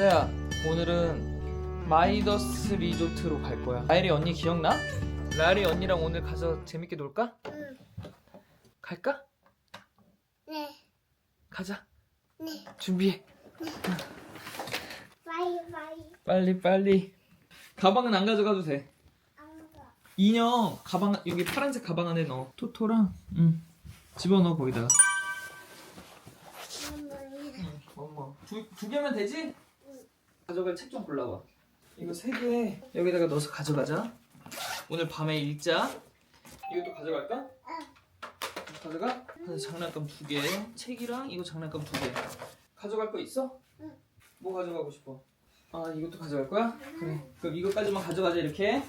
하다야 오늘은 마이더스 리조트로 갈 거야 라일이 언니 기억나? 라일이 언니랑 오늘 가서 재밌게 놀까? 응. 갈까? 네. 가자 네. 준비해 바이 바이. 빨리 빨리 가방은 안 가져가도 돼 아무가. 인형 가방 여기 파란색 가방 안에 넣어 토토랑 응 집어넣어 거기다가 어머 두, 두 개면 되지? 가져갈 책 좀 골라봐 이거 세 개 여기다가 넣어서 가져가자 오늘 밤에 읽자 이것도 가져갈까? 가져가? 그래서 장난감 두 개 책이랑 이거 장난감 두 개 가져갈 거 있어? 응. 뭐 가져가고 싶어? 아 이것도 가져갈 거야? 그래 그럼 이것까지만 가져가자 이렇게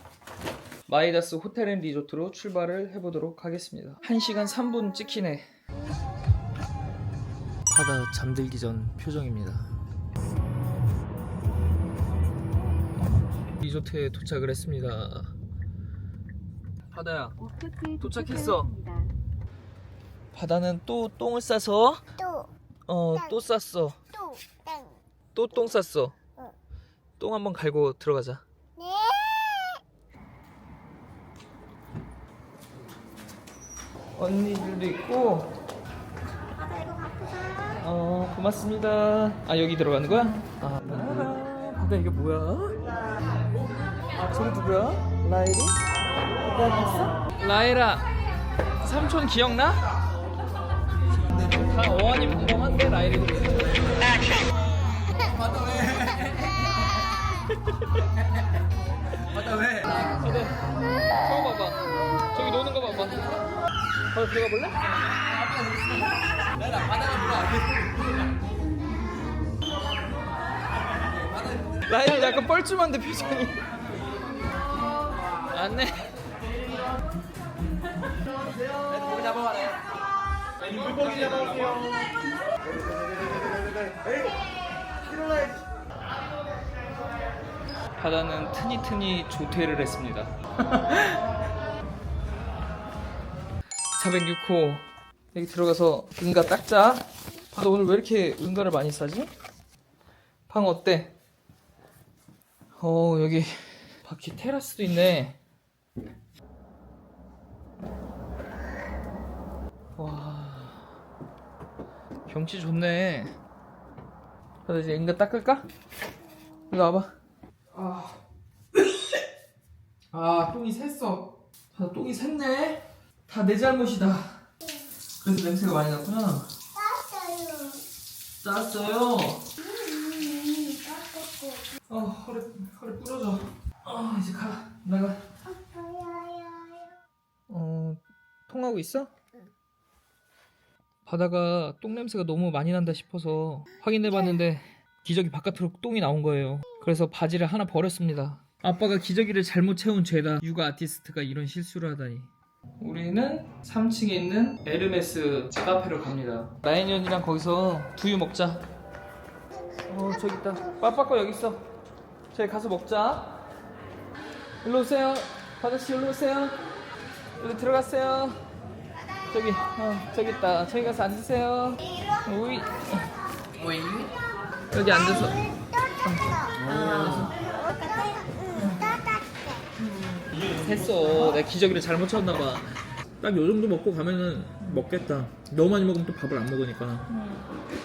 마이다스 호텔 앤 리조트로 출발을 해보도록 하겠습니다 1시간 3분 찍히네 바다 잠들기 전 표정입니다 리조트에 도착을 했습니다 바다야 도착했어. 바다는 또 똥을 싸서 또. 어 또 쌌어 또. 땡. 또 똥 쌌어 응. 똥 한번 갈고 들어가자 네. 언니들도 있고 바다 이거 갖고 가. 어 고맙습니다 아 여기 들어가는 거야? 아 바다 바다 이게 뭐야? 아 저기 누구야? 라일이? 라일아 삼촌 기억나? 다 어안이 평범한데 라일이도 맞다 왜? 바다 저거 봐봐 저기 노는 거 봐봐 바다 들어가 볼래? 내가 바다가 물어 라일이 약간 뻘쭘한데 표정이 안돼 고기 잡아가네 물고기 잡아올게요 바다는 트니트니 조퇴를 했습니다. 406호 여기 들어가서 은가 닦자. 바다 오늘 왜 이렇게 은가를 많이 싸지? 방 어때? 어 여기 바퀴 테라스도 있네. 와 경치 좋네. 바다 이제 은가 닦을까? 이리 와봐. 아, 아 똥이 샜어. 아, 똥이 샜네. 다 내 잘못이다. 그래서 냄새가 많이 났구나. 짰어요. 음. 어, 허리, 허리 부러져. 아, 이제 가. 나가. 통하고 있어? 바다가 똥 냄새가 너무 많이 난다 싶어서 확인해봤는데 기저귀 바깥으로 똥이 나온 거예요. 그래서 바지를 하나 버렸습니다. 아빠가 기저귀를 잘못 채운 죄다 육아 아티스트가 이런 실수를 하다니. 우리는 3층에 있는 에르메스 카페로 갑니다. 언니랑 거기서 두유 먹자. 어 저기 있다. 빠빠 거 여기 있어. 저기 가서 먹자. 일로 오세요. 바다씨 일로 오세요. 여기 들어갔어요. 저기, 어, 저기 있다. 저기 가서 앉으세요. 오이. 오이. 여기 앉아서. 했어. 내가 기저귀를 잘못 쳤나 봐. 딱 요 정도 먹고 가면은 먹겠다. 너무 많이 먹으면 또 밥을 안 먹으니까.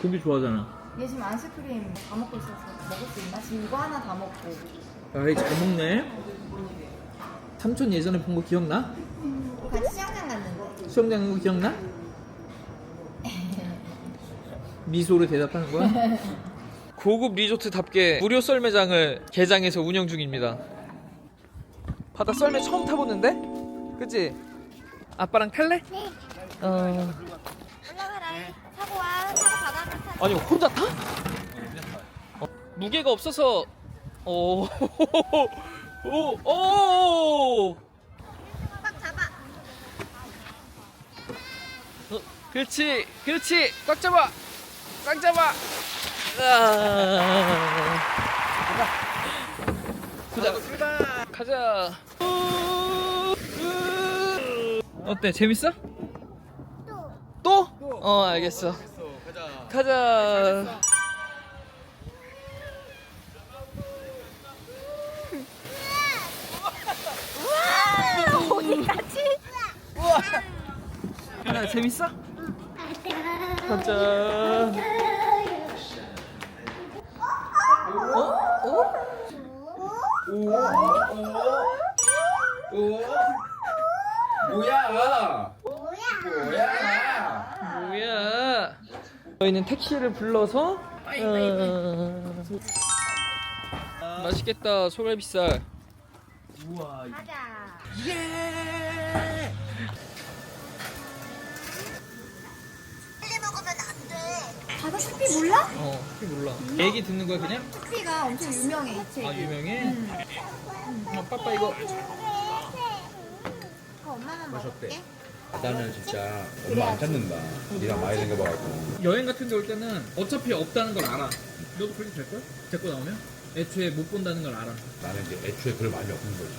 고기 좋아하잖아. 얘 지금 아이스크림 다 먹고 있어서 먹을 수 있나? 지금 이거 하나 다 먹고 아이, 잘 먹네. 삼촌 예전에 본 거 기억나? 같이 수영장 갔는데 수영장 간거 기억나? 미소로 대답하는 거야? 고급 리조트답게 무료 썰매장을 개장해서 운영 중입니다. 바다 썰매 처음 타보는데? 그치? 아빠랑 탈래? 네. 어... 올라가라. 타고 와. 타고 바다 타. 아니 혼자 타? 어, 무게가 없어서 오, 오, 오, 꽉 그렇지 그렇지. 꽉 잡아 꽉 잡아. 아. 가자 가자 가자. 어때 재밌어? 또? 어 알겠어. 가자. 가자 재밌어? 가자. 어? 어? 오, 오, 오. 뭐야? 뭐야? 뭐야? 저희는 택시를 불러서 어... 맛있겠다 소갈비살. 우와. 가자. 예. 돼. 바다 스피 몰라? 어, 혹시 몰라. 얘기 듣는 거야 그냥? 스피가 엄청 유명해 이 책. 아 유명해? 어, 빠빠 이거 그거 엄마만 먹을게. 나는 진짜 엄마 안 찾는다. 니랑 많이 생겨봐가지고. 여행 같은 데 올 때는 어차피 없다는 걸 알아. 너도 그렇게 될 걸? 제거 나오면? 애초에 못 본다는 걸 알아. 나는 이제 애초에 별 말이 없는 거지.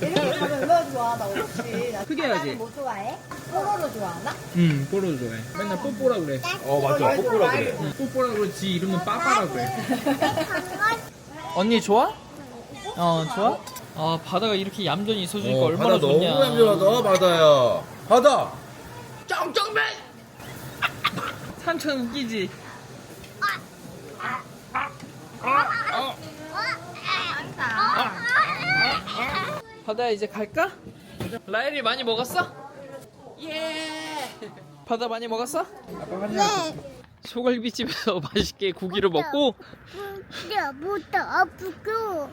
이렇게 가면 얼마나 좋아 나 없지 나 크게 해야지. 뭐 좋아해? 뽀로로 좋아하나? 응, 뽀로로 좋아해. 맨날 뽀뽀라 그래. 어 맞아. 뽀뽀라 그래. 응, 뽀뽀라 그래. 지 이름은 빠빠라 그래. 언니 좋아? 어, 좋아? 아, 바다가 이렇게 얌전히 있어주니까 얼마나 좋냐. 얌전하다 바다야. 바다. 짱짱맨. 삼촌 웃기지? 바다야 이제 갈까? 라엘이 많이 먹었어? 예. 바다 많이 먹었어? 네. 소갈비 집에서 맛있게 고기를 먹고 뭐또 아프고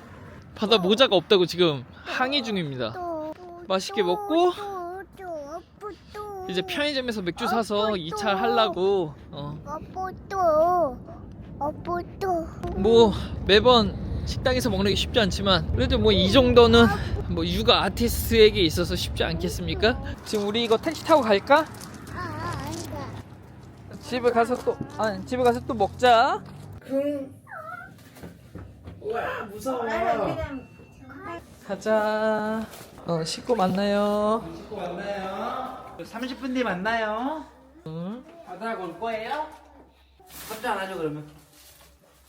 바다 모자가 없다고 지금 항의 중입니다. 또 맛있게 먹고 또 또 아프 또 이제 편의점에서 맥주 사서 2차 하려고 어. 아프 또 아프 또 뭐 매번 식당에서 먹는 게 쉽지 않지만 그래도 뭐 이 정도는 뭐 육아 아티스트에게 있어서 쉽지 않겠습니까? 지금 우리 이거 택시 타고 갈까? 아, 집에 가서 또 아, 집에 가서 또 먹자. 우와 무서워. 가자. 어 식구 만나요. 30분 뒤에 만나요. 응? 바다하고 올 거예요? 깜짝 안 하죠 그러면?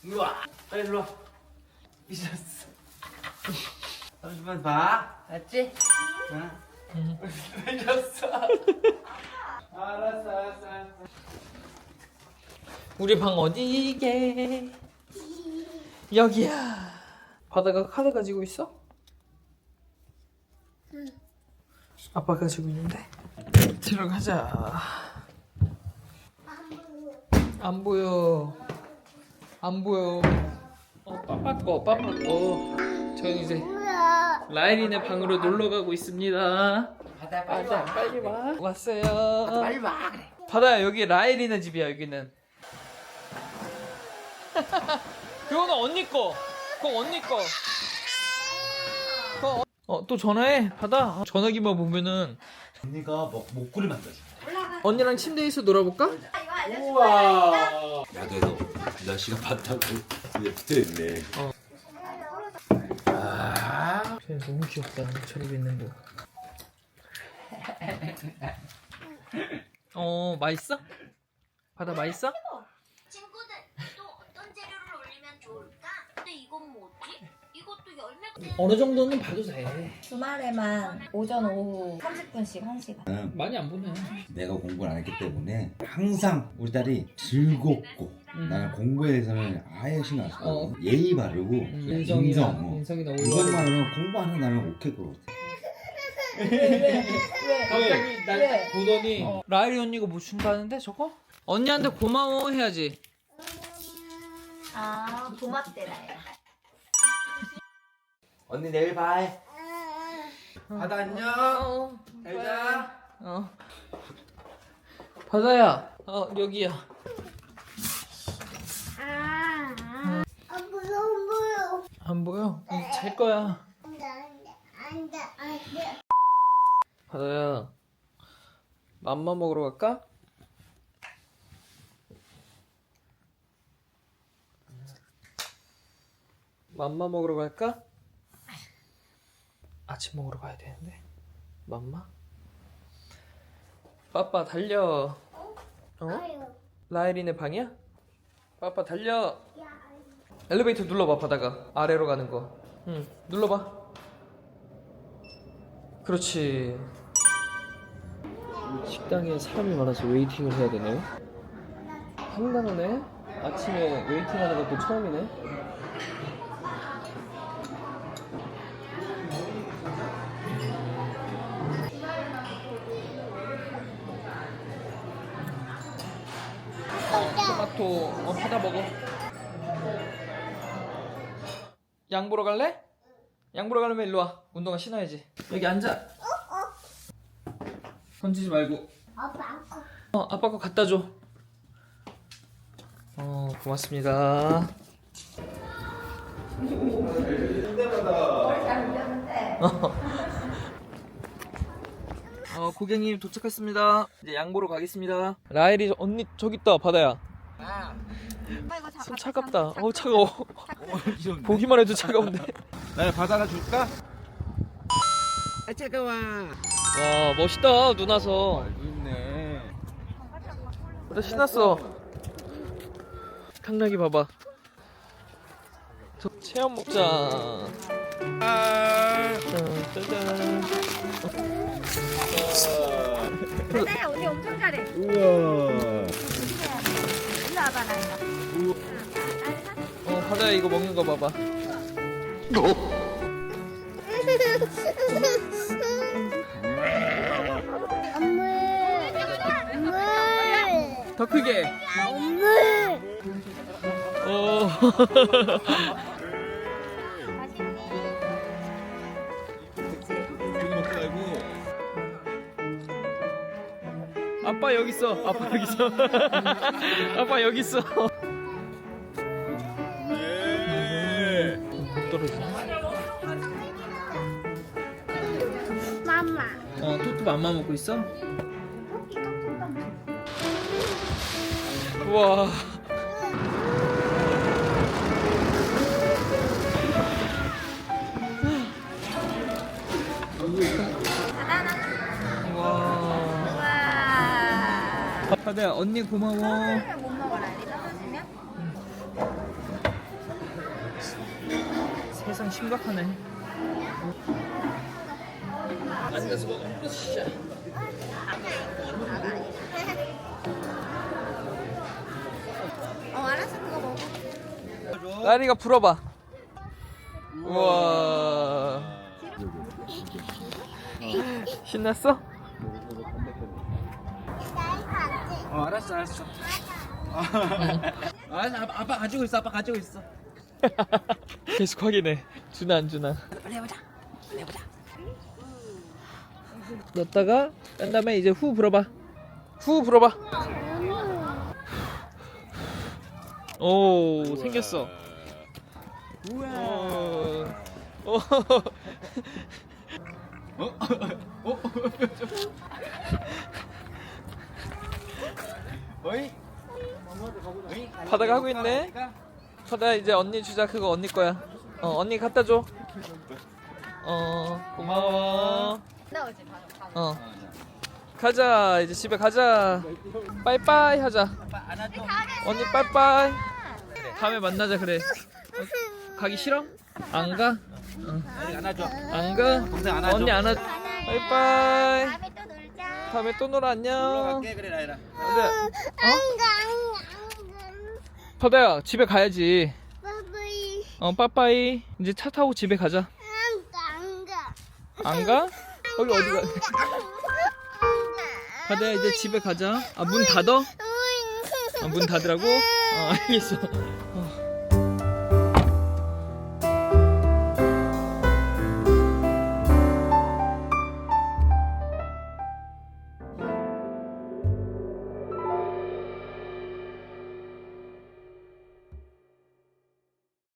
우와 빨리 일로 와. 미쳤어. 30분 봐. 알았지? 응. 미쳤어. 알았어 알았어 알았어. 우리 방 어디게? 여기야. 바다가 카드 가지고 있어? 아빠 가지고 있는데. 들어가자. 안 보여. 안 보여. 어, 빠빠 거, 빠빠 거. 저는 이제 라일이네 방으로 놀러 가고 있습니다. 바다 빨리 바다 와. 빨리 와. 왔어요. 빨리 와 그래. 바다야 여기 라엘이네 집이야 여기는 그거는 언니 거 그거 언니 거 그거 어, 또 전화해 바다 전화기만 보면은 언니가 먹 목걸이 만들어줘. 언니랑 침대에서 놀아볼까? 우와. 야 그래도 날씨가 바다고 이제 붙어 있네. 어. 아. 너무 귀엽다 저러고 있는 거 어, 맛있어? 바다 맛있어? 친구들 또 어떤 재료를 올리면 좋을까? 근데 이건 뭐지? 어느 정도는 봐도 돼 주말에만 오전 오후 30분씩 1시간 많이 안 보네 내가 공부를 안 했기 때문에 항상 우리 딸이 즐겁고 음. 나는 공부에 대해서는 아예 신경 안 써. 어. 예의 바르고 음, 인성. 인성이나 어. 인성이나 이것만 올라 하면 공부하는 오케이 그거 같아. 갑자기 날 왜? 보더니 라일이 언니가 뭐 준다는데 저거? 언니한테 고마워 해야지 아 고맙대라요. 언니 내일 봐. 바다 안녕. 어, 잘 자. 어. 바다야 어 여기야 아, 아 무서워 안 보여? 응, 잘 거야 안돼 안돼 안돼 안돼. 바다야 맘마 먹으러 갈까? 맘마 먹으러 갈까? 아침 먹으러 가야 되는데 맘마? 빠빠 달려 어? 라일이네 방이야? 빠빠 달려 엘리베이터 눌러봐 바다가 아래로 가는 거 응 눌러봐 그렇지 식당에 사람이 많아서 웨이팅을 해야 되네요. 황당하네. 아침에 웨이팅하는 것도 처음이네. 토마토 어 받아 먹어. 양 보러 갈래? 양 보러 가려면 일로 와. 운동화 신어야지. 여기 앉아. 던지지 말고. 어, 아빠 거 갖다 줘. 어, 고맙습니다. 어, 고객님 도착했습니다. 이제 양 보러 가겠습니다. 라엘이 언니 저기 있다 바다야. 손 차갑다. 어 차가워. 보기만 해도 차가운데. 바다 하나 줄까? 아 차가워 와 멋있다 누나서. 있네 나 신났어. 강락이 봐봐. 저 체험. 아 짠, 짜잔. 네, 언니 엄청 잘해. 우와 와봐, 나 이거. 어 바다야 이거 먹는 거 봐봐. 더 크게. 어. 아빠 여기 있어. 아빠 여기 있어. 아빠 여기 있어. 예못 떨어지네. 맘마. 어 토토 맘마 먹고 있어? 우와. 와. 다야 언니 고마워. 못 먹어라, 이거 떨어지면? 세상 심각하네. 어, 알았어, 그거 먹어. 나리가 불어봐. 우와. 신났어? 어 알았어 알았어 알았어 아빠, 아빠 가지고 있어 아빠 가지고 있어 계속 확인해. 주나 안 주나. 빨리 해보자 빨리 해보자 넣었다가 뺀 다음에 이제 후 불어봐. 후 불어봐. 오 생겼어. 우와 오. 오. 어 이 바다가 하고 있네. 바다 이제 언니 주자 그거 언니 거야. 어 언니 갖다 줘. 어 고마워. 바로. 어 가자 이제 집에 가자. 빠이빠이 하자. 언니 빠이빠이. 다음에 만나자 그래. 어, 가기 싫어? 안 가? 안아줘 안 가? 동생 안아줘. 언니 안아. 빠이빠이. 다음에 또. 다음에 또 놀아 안녕. 올라갈게 그래 라이라 근데 어? 바다야 집에 가야지. 어 빠빠이. 이제 차 타고 집에 가자. 안 가? 거기 어디 가? 바다야 이제 집에 가자. 아 문 닫어? 아, 문 닫으라고? 어 알겠어. 어.